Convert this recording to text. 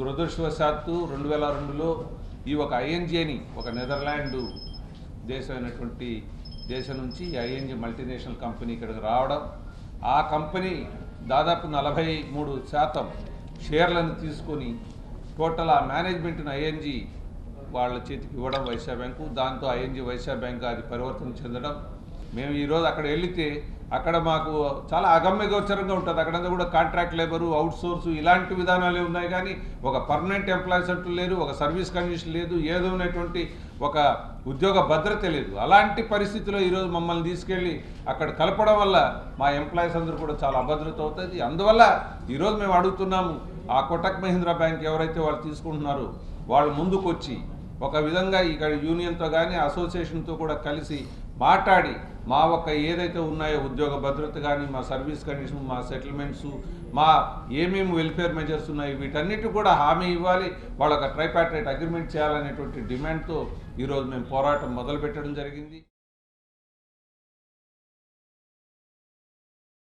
దురదృష్టవశాత్తు రెండు వేల రెండులో ఈ ఒక ఐఎన్జిని ఒక నెదర్లాండు దేశమైనటువంటి దేశం నుంచి ఐఎన్జి మల్టీనేషనల్ కంపెనీ ఇక్కడికి రావడం ఆ కంపెనీ దాదాపు నలభై మూడు శాతం షేర్లను తీసుకొని టోటల్ ఆ మేనేజ్మెంట్ను ఐఎన్జి వాళ్ళ చేతికి ఇవ్వడం వైశ్య బ్యాంకు దాంతో ఐఎన్జి వైశ్య బ్యాంక్ అది పరివర్తన చెందడం. మేము ఈరోజు అక్కడ వెళితే అక్కడ మాకు చాలా అగమ్యగోచరంగా ఉంటుంది. అక్కడంతా కూడా కాంట్రాక్ట్ లేబరు అవుట్ సోర్స్ ఇలాంటి విధానాలే ఉన్నాయి కానీ ఒక పర్మనెంట్ ఎంప్లాయీస్ అంటూ లేరు ఒక సర్వీస్ కండిషన్ లేదు ఏదో ఉన్నటువంటి ఒక ఉద్యోగ భద్రత లేదు. అలాంటి పరిస్థితిలో ఈరోజు మమ్మల్ని తీసుకెళ్ళి అక్కడ కలపడం వల్ల మా ఎంప్లాయీస్ అందరూ కూడా చాలా అభద్రత అవుతుంది అందువల్ల ఈరోజు మేము అడుగుతున్నాము ఆ కోటక్ మహీంద్రా బ్యాంక్ ఎవరైతే వాళ్ళు తీసుకుంటున్నారో వాళ్ళు ముందుకు వచ్చి ఒక విధంగా ఇక్కడ యూనియన్తో కానీ అసోసియేషన్తో కూడా కలిసి మాట్లాడి మా ఒక్క ఏదైతే ఉన్నాయో ఉద్యోగ భద్రత కానీ మా సర్వీస్ కండిషన్ మా సెటిల్మెంట్స్ మా ఏమేమి వెల్ఫేర్ మెజర్స్ ఉన్నాయి వీటన్నిటి కూడా హామీ ఇవ్వాలి. వాళ్ళ ఒక ట్రైపాట్రేట్ అగ్రిమెంట్ చేయాలనేటువంటి డిమాండ్తో ఈరోజు మేము పోరాటం మొదలుపెట్టడం జరిగింది.